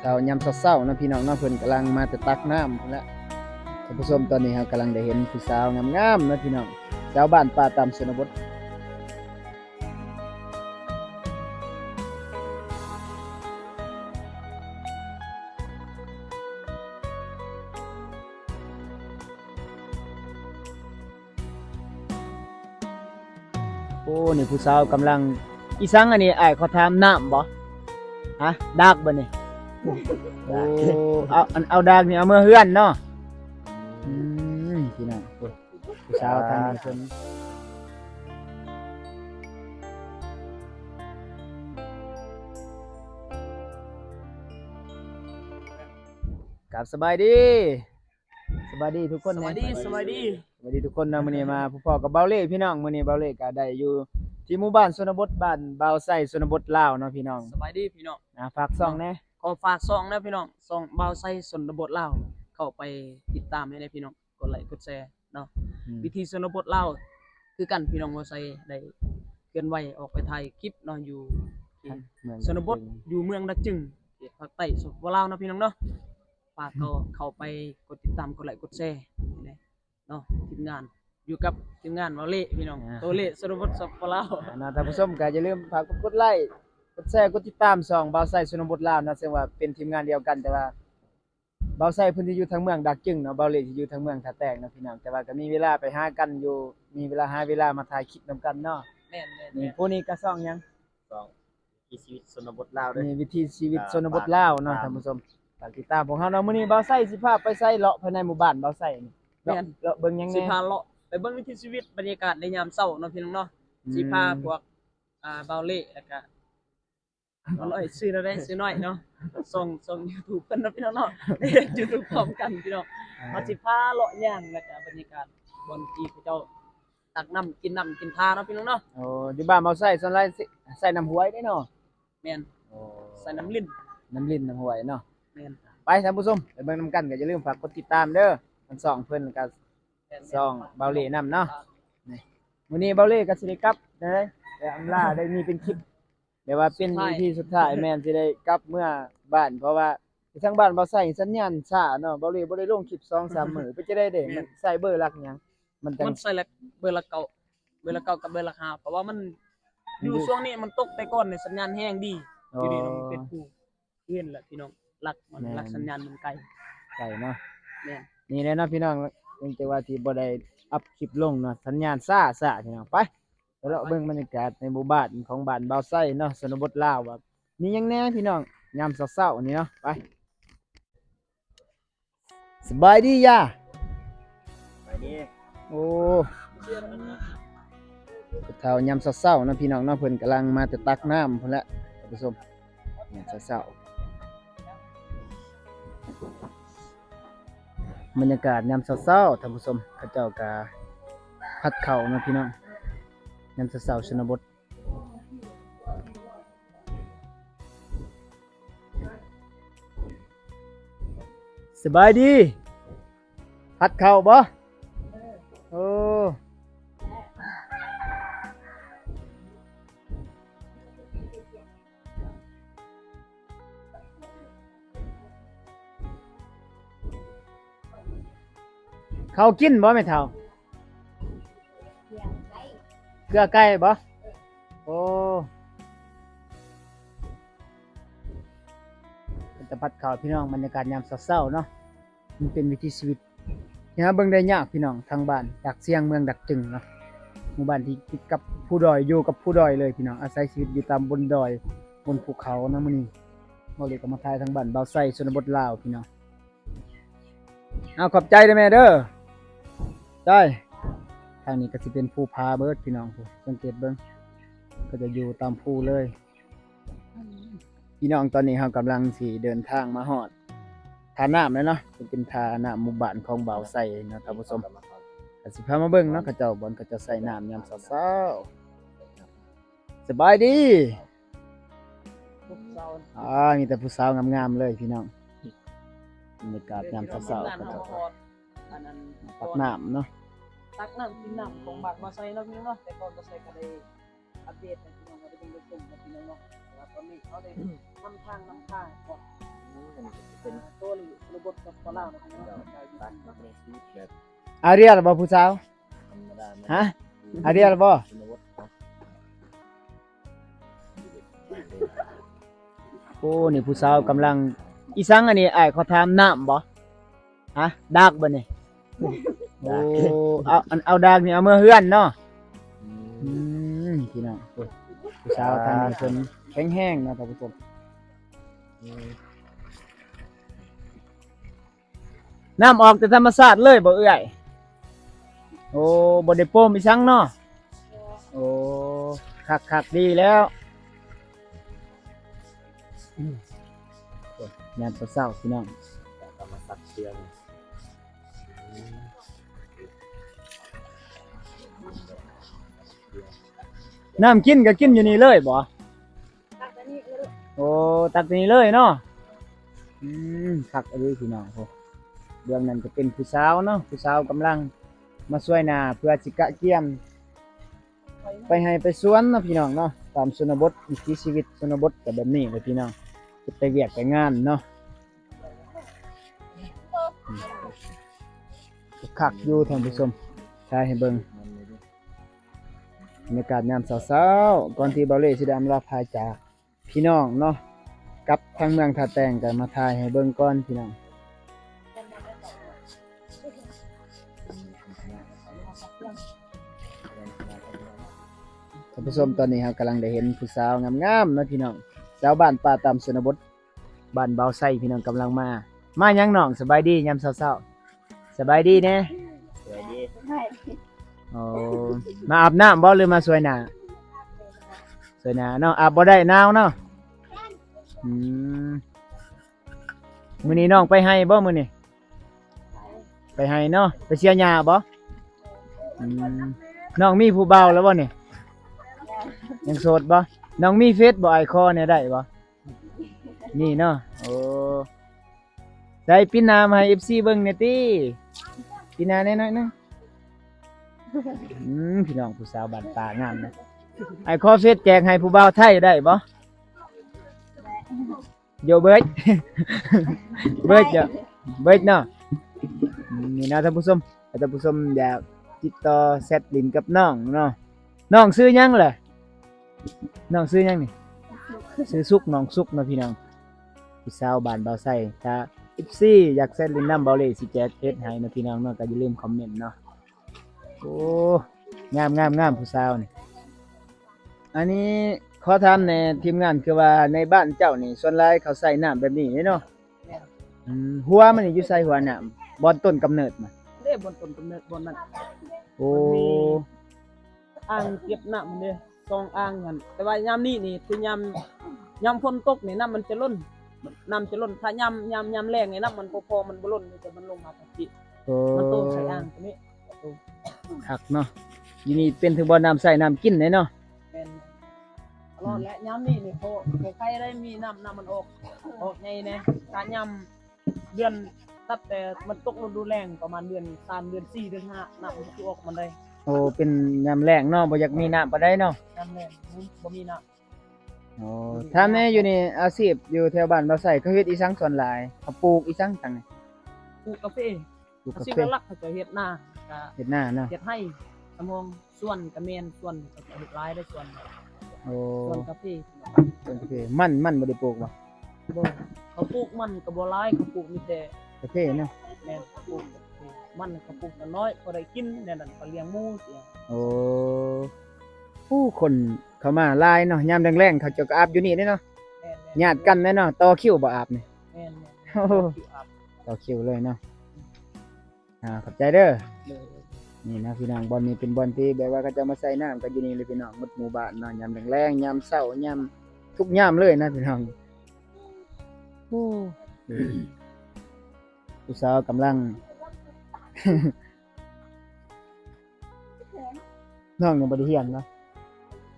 เช้ายามเช้าๆนะพี่น้องเนาะเพิ่นกำลังมาแต่ตักน้ำพุ่นละท่านผู้ชมตอนนี้เรากำลังได้เห็นผู้สาวงามๆนะพี่น้องชาวบ้านป่าตามชนบทโอ้นี่ผู้สาวกำลังอีสังอันนี้ไอ้เขาถามน้ำบ่ ฮะดากบ่นี่โอ้เอาอันเอาดากนี่เอามือเฮือนเนาะอืมพี่น้องโอ้ยผู้สาวทางนี้เพิ่นกับสบายดี สบายดีทุกคนสนะวัสดีสวัสดี สวัสดีทุกคนนะมื้อนี้มาพบพ่อกับเบาเล่พี่น้องมื้อนี้เบาเล่ก็ได้อยู่ ที่หมู่บ้านชนบทบ้านเบาไส้ชนบทลาวเนาะพี่น้องสวัสดีพี่น้องนะฝากซ่องแหน่ขอฝากซองนะพี่น้องซองเบาไซสนบทลาวเข้าไปติดตามให้ได้พี่น้องกดไลค์กดแชร์เนาะอืมวิธีสนบทลาวคือกันพี่น้องเบาไซได้เคลื่อนไหวออกไปถ่ายคลิปเนาะอยู่ที่เมืองสนบทอยู่เมืองดักจึงเขตภาคใต้สปปลาวเนาะพี่น้องเนาะฝากก็เข้าไปกดติดตามกดไลค์กดแชร์ให้ได้เนาะทีมงาน อยู่กับทีมงานเบาเล่พี่น้องโตเล่สนบทสปปลาวอ่านะท่านผู้ชมก็อย่าลืมฝากกดไลค์กดแชร์กดติดตามช่องเบาไส้ชนบทลาวนะซึ่งว่าเป็นทีมงานเดียวกันแต่ว่าเบาไส้เพิ่นสิอยู่ทางเมืองดักจึงเนาะเบาเล่สิอยู่ทางเมืองท่าแตกเนาะพี่น้องแต่ว่าก็มีเวลาไปหากันอยู่มีเวลาหาเวลามาถ่ายคลิปนํกันเนาะแม่นแม่นนี่แม่นผู้นี้ก็ซ่องหยังสองที่ชีวิตชนบทลาวด้วยนี่วิถีชีวิตอ่าชนบทลาวเนาะฝากท่านผู้ชมฝากติดตามพวกเฮาเนาะมื้อนี้เบาไส้สิพาไปไสเลาะภายในหมู่บ้านเบาไส้นี่เลาะแม่นเลาะเบิ่งหยังสิแน่พาเลาะ ไปเบิ่งวิถีชีวิตบรรยากาศในยามเช้าเนาะพี่น้องเนาะสิพาพวกอ่าเบาเล่แล้วก็เอาน้อยซื้อแล้วได้ซื้อน้อยเนาะส่งส่ง YouTube เพิ่นเนาะพี่น้องเนาะ YouTube พร้อมกันพี่น้องมาสิพาเลาะย่างแล้วก็บรรยากาศบนที่พระเจ้าตักน้ำกินน้ำกินทาเนาะพี่น้องเนาะโอ้อยู่บ้านเบาไส้ส่วนหลายสิใส่น้ำหวยได้เนาะแม่นโอ้ใส่น้ำลิ้นน้ำลิ้นน้ำหวยเนาะแม่นไปท่านผู้ชมไปเบิ่งนํกันก็อย่าลืมฝากกดติดตามเด้อทั้งสองเพิ่นกั บแม่นสองเบาเหล่นำเนาะมื้อนี้เบาเหล่ก็สิได้กลับได้ได้อำลาได้มีเป็นคลิปเดี๋ยวว่าเป็น EP สุดท้ายแม่นสิได้กลับเมื่อบ้าน เพราะว่าทางบ้านเบาใส่สัญญาณช้าเนาะเบาเหล่บ่ได้ลงคลิป2-3มื้อเพิ่นจะได้เด้มันใส่เบอร์หลักหยังมันจังมันใส่ละเบอร์ละเก่าเบอร์ละเก่ากับเบอร์ละห้าเพราะว่ามันอยู่ช่วงนี้มันตกแต่ก่อนในสัญญาณแห้งดีอยู่ดีมันเป็นผู้เพื่อนแหละพี่น้องรักมันแม่นรักสัญญาณมันไกลไก่เนาะแม่นนี่แหละเนาะพี่น้องเพี ยงแต่ว่าที่บ่ได้อัพคลิปลงเนาะสัญญาณซ่าซ่าพี่น้องไปเดี๋ยวเราเบิ่งบรรยากาศในหมู่บ้านของบ้านบ่าวไส้เนาะชนบทลาวว่ามีหยังแหน่พี่น้องยามเช้าๆนี่เนาะไปสบายดีย่าไปนี่โอ้กเท่ายามเช้าๆเนาะพี่น้องเนาะเพิ่นกำลังมาแต่ตักน้ำพุ่นละท่านผู้ชมยามเช้าๆ บรรยากาศยามเช้าๆท่านผู้ชมเขาเจ้ากาพัดเข่านะพี่น้องยามเช้าๆชนบทสบายดี พัดเข่าบ่ เขากินบ่แม่เฒ่าเกลือไก่บ่โอ้เป็นตะพัดข่าวพี่น้องบรรยากาศยามเศร้าๆเนาะมันเป็นวิถีชีวิตนะเบิ่งได้ยากพี่น้องทางบ้านดักเสียงเมืองดักจึงเนาะหมู่บ้านที่ติดกับผู้ดอยอยู่กับผู้ดอยเลยพี่น้องอาศัยชีวิตอยู่ตามบนดอยบนภูเขานะมื้อนี้บ่เลยก็มาทายทางบ้านเบาไส้ชนบทลาวพี่น้องเอาขอบใจเด้อแม่เด้อ ได้ทางนี้ก็สิเป็นภูพาเบิร์ดพี่น้องผู้สังเกตเบิ่งก็จะอยู่ตามภูเลย พี่น้องตอนนี้เรากำลังสิเดินทางมาฮอดทาน้ำเลยเนาะเป็นทาน้ำหมู่บ้านของเบาวใส่นาะท่านผู้ชมก็สิพามาเบิ่งเนาะเขาเจ้าบนเขาเจะใส่น้ำยามเช้าๆสบายดีอ่ามีแต่ผู้สาวงามๆเลยพี่น้องบรรยากาศยามเช้าๆเขาเจ้า อดอันนั้นตักน้ำเนาะตักน้ำกินน้ำของบาดมาใส่เนาะพี่น้องเนาะแต่ก่อนก็ใส่ก็ได้อัปเดตให้พี่น้องได้เป็นผู้ชมกับพี่น้องเนาะว่าว่าตอนนี้เขาได้นำทางนำทางก่อนเป็นตัวนี้ระบบกับตะลาวนะครับเจ้าบ้านในชีวิตแบบอาเรียลบ่ผู้สาวธรรมดาฮะอาเรียลบ่ชนบทเนาะโอ้นี่ผู้สาวกำลังอีสังอันนี้อ้ายเขาถามน้ำบ่ฮะดากบ่นี่ โอ้เอาอันเอาดากนี่เอามือเฮือนเนาะอืมพี่น้องโอ้ยผู้สาวทางนี้เพิ่นแข็งแห้งเนาะท่านผู้ชมน้ำออกแต่ธรรมชาติเลยบ่เอื้อยโอ้บ่ได้โป้มอีสังเนาะโอ้คักคักๆดีแล้วอืมโอ้ยยามเช้าๆพี่น้องแต่ก็มาสักเชือง น้ำกินก็กินอยู่นี่เลยบ่โอ้ตักตัวนี้เลยเนาะอืมคักอันนี้พี่น้องเรื่องนั้นจะเป็นผู้สาวเนาะผู้สาวกำลังมาช่วยนาเพื่อสิกะเกียม ไปให้ไปสวนเนาะพี่น้องเนาะตามชนบทวิถีชีวิตชนบทก็แบบนี้เลยพี่น้องไปเวียกไปงานเนาะ คักอยู่ท่านผู้ชมใช่ให้เบิ่งบรรยากาศยามเช้าๆก่อนที่เบาเล่สิได้อำลาพายจากพี่น้องเนาะกับทางเมืองท่าแตงกันมาถ่ายให้เบิ่งก่อนพี่น้องท่านผู้ชมตอนนี้เรากำลังได้เห็นผู้สาวงามๆเนาะพี่น้องสาวบ้านป่าตามชนบทบ้านเบาไส้พี่น้องกำลังมา มายังน้องสบายดียามเช้าๆ สบายดีแน่สวยดีโอ้มาอาบน้ำบ่หรือมาสวยหน้าสวยหน้าเนาะอาบบ่ได้หนาวเนาะอืมมื้อนี้น้องไปให้บ่มื้อนี้ไปให้เนาะไปเชียร์หญ้าบ่อืมน้องมีผู้เบาวแล้วบ่นี่ยังโสดบ่น้องมีเฟซบ่ไอคอเนี่ยได้บ่นี่เนาะโอ้ ได้ปินหน้ามาให้ FC เบิ่งแหน่ติปินหน้าแน่น่อยนึงอืมพี่น้องผู้สาวบ้านป่างามนะไอ้คอเฟสแจกให้ผู้บ่าวไทยได้บ่โยเบิร์ดเบิร์ดเจ้ะเบิร์ดเนาะอืมนี่นะท่านผู้ชมท่านผู้ชมอยากติดต่อแซดลินกับน้องเนาะน้องซื้อยังล่ะน้องซื้อยังนี่ซื้อสุกน้องสุกเนาะพี่น้องผู้สาวบ้านเบาไส้ถ้า อิฟซี่อยากแซดลินนำเบาเลยสิแจกเพชรให้เนาะพี่น้องเนาะก็อย่าลืมคอมเมนต์เนาะโอ้งามงามงามผู้สาวนี่อันนี้ขอถามในทีมงานคือว่าในบ้านเจ้านี่ส่วนหลายเขาใส่น้ำแบบนี้เนาะอืมหัวมันนี่อยู่ใส่หัวน้ำบอนต้นกำเนิดมาเด้บนต้นกำเนิดบนนั้นโอ้มันมีอ่างเก็บน้ำมันเด้สองอ่างกันแต่ว่ายามนี้นี่คือยามยามฝนตกนี่น้ำมันจะล้น น้ำจะล้นถ้ายามยามยามแรงนี่น้ำมันบ่พอมันบ่ล้นมันจะมันลงมาปกติโอ้มันโตใส่อ่างตัวนี้โตคักเนาะอยู่นี่เป็นถึงบ่อน้ำใส่น้ำกินเลยเนาะเป็นตลอดและยามนี้นี่พอพอใครได้มีน้ำน้ำมันออกออกไงนะการยามเดือนตัดแต่มันตกฤดูแรงประมาณเดือนสามเดือนสี่เดือนห้าน้ำมันจะออกมันได้โอ้เป็นยามแรงเนาะบ่อยากมีน้ำปานใดเนาะยามแรงบ่มีน้ โอ้ถ้าแม่อยู่นี่อาชีพอยู่แถวบ้านเราใส่เขาเฮ็ดอีสังส่วนหลายเขาปลูกอีสังตังนี่ำปลูกกาแฟปลูกกาสิ่งแฟหลักเขาจะเฮ็ดหน้าก็เฮ็ดหน้าเนาะเฮ็ดให้สมองส่วนกระเมนส่วนก็จะเฮ็ดหลายได้ส่วนโอ้ส่วนกาแฟต้นกาแฟมันมันบ่ได้ปลูกบ่บ่เขาปลูกมันก็บ่หลายเขาปลูกมีแต่กาแฟเนาะแม่นเขาปลูกมันเขาปลูกน้อยพอได้กินแน่นั่นก็เลี้ยงหมูเสียโอ้ผู้คน เข้ามาหลายเนาะยามแรงๆเขาเจะก็อาบอยู่นี่เด้เนาะแม่นๆญาติกันแน่เนาะต่อคิวบ่อาบนี่แม่นโอ้โหต่อคิวเลยเนาะอ่าขอบใจเด้อๆเลยนี่นะพี่น้องบอลนี้เป็นบอลที่แบบว่าเขาจะมาใส่น้ำกันอยู่นี่เลยพี่น้องหมดหมู่บ้านเนาะยามแรงๆยามเช้ายามทุกยามเลยนะพี่น้องโอ้ผู้สาวกำลังน้องยังบ่ได้เฮียนเนาะ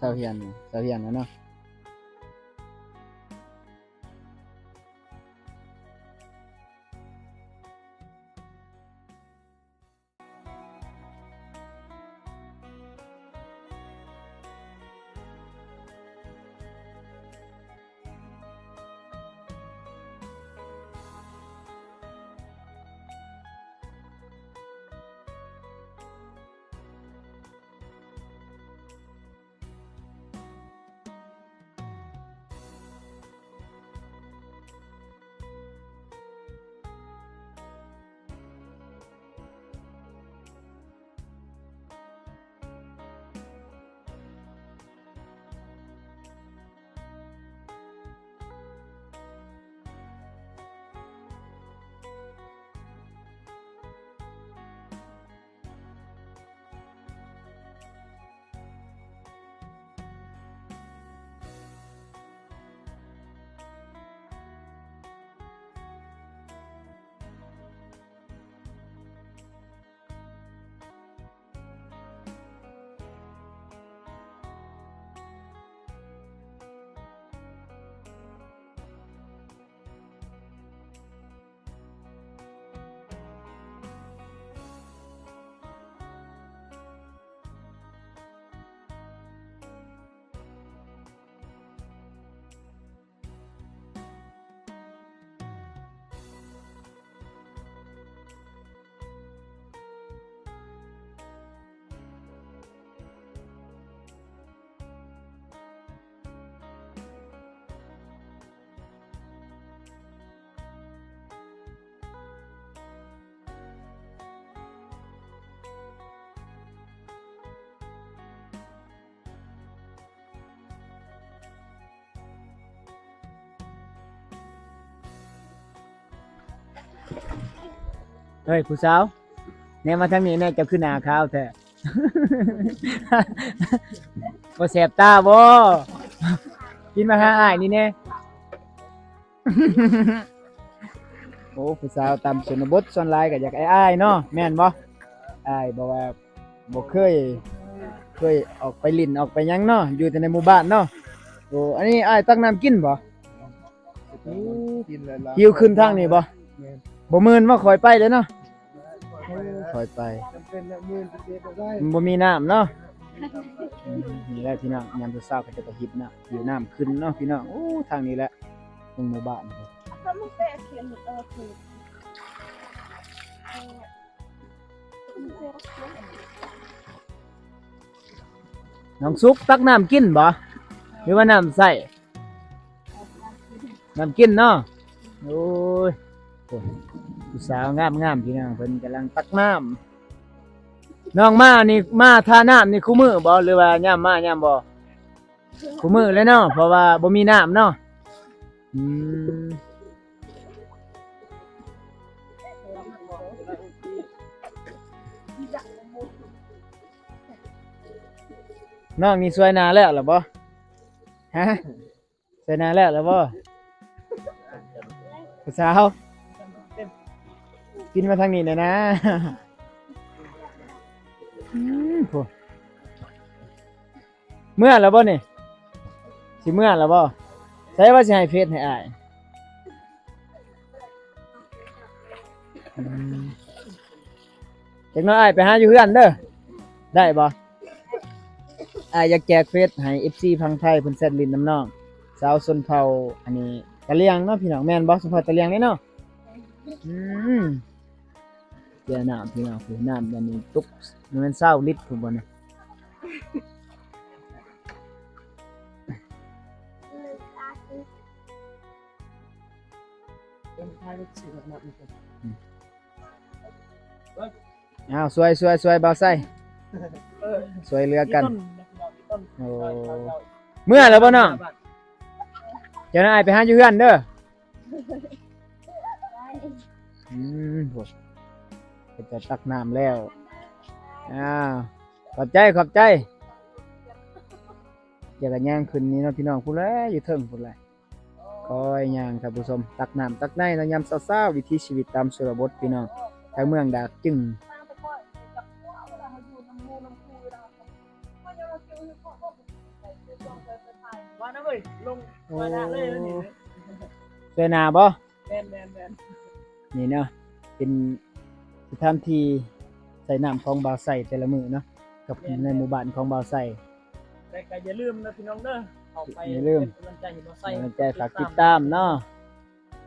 สาว เฮียนเนาะสาวเฮียนแล้วเนาะเฮ้ยผู้สาวแนวมาทางนี้แน่เจะขึ้นหน้าขาวแท้ บ่แสบตาบ่กินมาหาอ้ายนี่แน่ โอ้ผู้สาวตามชนบทส่วนหลายก็อยากอ้ายๆเนาะแม่นบ่อ้ายบอกว่าบ่เคย เคยออกไปลิ้นออกไปหยังเนาะอยู่แต่ในหมู่บ้านเนาะโอ้อันนี้อ้ายตักน้ำกินบ่กินแล้วล่ะหิวขึ้นทางนี้บ่ บ่มื่นว่าคอยไปเลยเนาะคอยไปจำเป็นละหมื่นเจ็ดได้มันบ่มีน้ำเนาะอืมนี่แหละพี่น้องยามเช้าๆก็จะไปหิบน้ำหิวน้ำขึ้นเนาะพี่น้องโอ้ทางนี้แหละตรงหมู่บ้านครับถ้าไม่เป็นเขียนเออคือเออไม่เป็นเขียนน้องซุกตักน้ำกินบ่หรือว่าน้ำใส่น้ำกินเนาะโอ้ยโอ้ย ผู้สาวงามๆพี่น้องเพิ่นกำลังตักน้ำน้องมานี่มาท่าน้ำนี่คู่มือบ่หรือว่าย่ามาย่ามบ่คู่มือเลยเนาะเพราะว่าบ่มีน้ำเนาะอืมน้องนี่สวยนาแล้วหรอบ่ฮะสวยนาแล้วหรอบ่ผู้สาว กินมาทางนี้หน่อยนะอืมโหเมื่อแล้วบ่นี่สิเมื่อแล้วบ่ใช่ว่าสิให้เพชรให้อายอืมจักหน้อยอ้ายไปหาอยู่เฮือนเด้อได้บ่อายอยากแจกเฟซให้ FC พังไทยเพิ่นแซดลินน้ำน้องสาวชนเผ่าอันนี้ตะเลียงเนาะพี่น้องแม่นบ่ชนเผ่าตะเลียงนี่เนาะอืม เจ้าน้ำพี่น้องคือน้ำอันนี้ตุกมันเป็นเศร้าลิตรผมบ่เนี่ยเลยตาคือเป็นทายสื่อหมดนี่อ้าวสวยสวยสวยเบาไส้เออสวยเรือกันต้นต้นโอ้เมื่อแล้วบ่น้องเจ้านายไปหาอยู่เฮือนเด้อได้อืมโหก็ จะตักน้ำแล้วอ้าวขอบใจขอบใจอย่ากันย่างขึ้นนี่เนาะพี่น้องพูดแล้วอยู่เทิงพูดแล้วคอยย่างท่านผู้ชมตักน้ำตักในเนาะยามเช้าๆวิถีชีวิตตามชนบทพี่น้องทางเมืองดากจึงมาไปก่อนจับหัวเวลาเขาอยู่น้ำมูน้ำคูเวลาเขาเขาจะมาคิวให้พ่อพ่อไปซื้อจองไปไปถ่ายว่านะเว้ยลงมาหน้าเลยแล้วนี่สวยหนาบ่แมนแมนแมนนี่เนาะเป็น สถานที่ใส่น้ำของบ่าวใส่แต่ละมือเนาะกับในหมู่บ้านของบ่าวใส่แต่ก็อย่าลืมนะพี่น้องเด้อเอาไปอย่าลืมเป็นกำลังใจให้เราใส่กำลังใจฝากติดตามเนาะ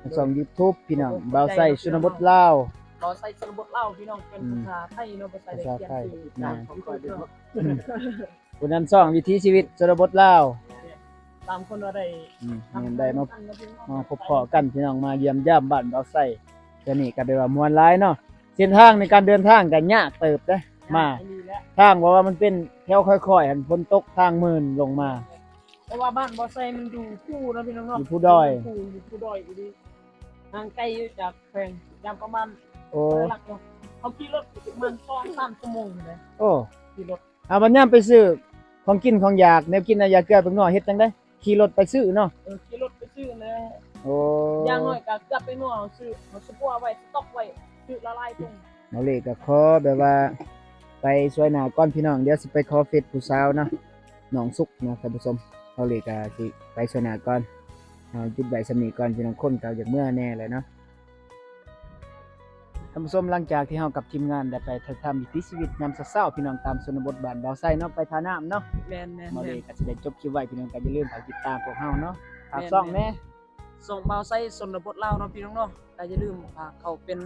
ทางช่อง YouTube พี่น้องบ่าวใส่ชนบทลาวเราใส่สระบทเล่าพี่น้องเป็นอืมภาษาไทยเนาะภาษาเด็กเขียนสื่อภาษาไทยตามของก่อนเนาะผู้นำช่องวิถีชีวิตชนบทลาวตามคนว่าได้อืมแม่นได้มามาพบเพาะกันพี่น้องมาเยี่ยมย่ามบ้านบ่าวใส่ก็นี่ก็ได้ว่า มวลหลายเนาะ เส้นทางในการเดินทางก็ยากเติบเด้อมาอันนี้แหละทางว่าว่ามันเป็นแถวค่อยๆหันฝนตกทางมื่นลงมา เพราะว่าบ้านบอไซมันอยู่คู่นะพี่น้องเนาะอยู่ผู้ดอยอยู่อยู่ผู้ดอยอยู่ดีทางไกลอยู่จากแขวงยามประมาณโอ้หลักเนาะเขาขี่รถประมาณสองสามชั่วโมงเลยโอ้ขี่รถอาบันยามไปซื้อของกินของอยากแนวกินอะอยากเกลือเพิ่นน้อยเฮ็ดจังได๋ขี่รถไปซื้อเนาะเออขี่รถไปซื้อเลยโอ้อย่างน้อยก็กลับไปนัวเอาซื้อเอาสปัวไว้สต็อกไว้ ซื้อละลายตรงหมอเลขก็ขอแบบว่า ไปช่วยหน้าก่อนพี่น้องเดี๋ยวสิไปขอเฟซผู้สาวเนาะน้องสุกเนาะท่านผู้ชมหมอเลขก็สิไปช่วยหน้าก่อนเอาจุดใบสำนีก่อนพี่น้องคนเก่าจากเมื่อแน่เลยเนาะท่านผู้ชมหลังจากที่เฮากับทีมงานได้ไปถ่ายทำวิถีชีวิตยามเช้าๆพี่น้องตามชนบทบ้านบ่าวไซเนาะไปทาน้ำเนาะแมนแมนหมอแมเลนขก็สิได้จบคลิปไว้พี่น้องก็อย่าลืมฝากติดตามพวกเฮาเนาะฝากซ่องแน่ ส่งเบาไซสนบทเล่าเนาะพี่น้องเนาะแต่อย่าลืมพาเขาเป็น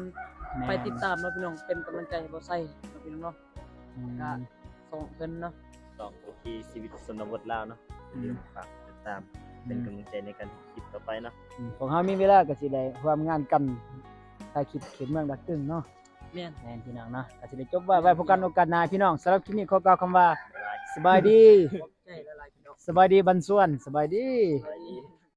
ไปติดตามเนาะพี่น้องเป็นกำลังใจให้เบาไซเนาะพี่น้องเนาะอืมก็ส่งเพิ่นเนาะสองโอเคชีวิตสนบทลาวเนาะอืมฝากติดตามเป็นกำลังใจในการคลิปต่อไปเนาะอืมของเฮามีเวลาก็สิได้ร่วมงานกันถ่ายคลิปเขตเมืองดักตึงเนาะแม่นแม่นพี่น้องเนาะก็สิได้จบไว้ไว้พบกันโอกาสหน้าพี่น้องสำหรับคลิปนี้ขอกล่าวคำว่าบ๊ายบายสบายดีใจละลายพี่น้องสบายดีบันส่วนสบายดีสวัสดี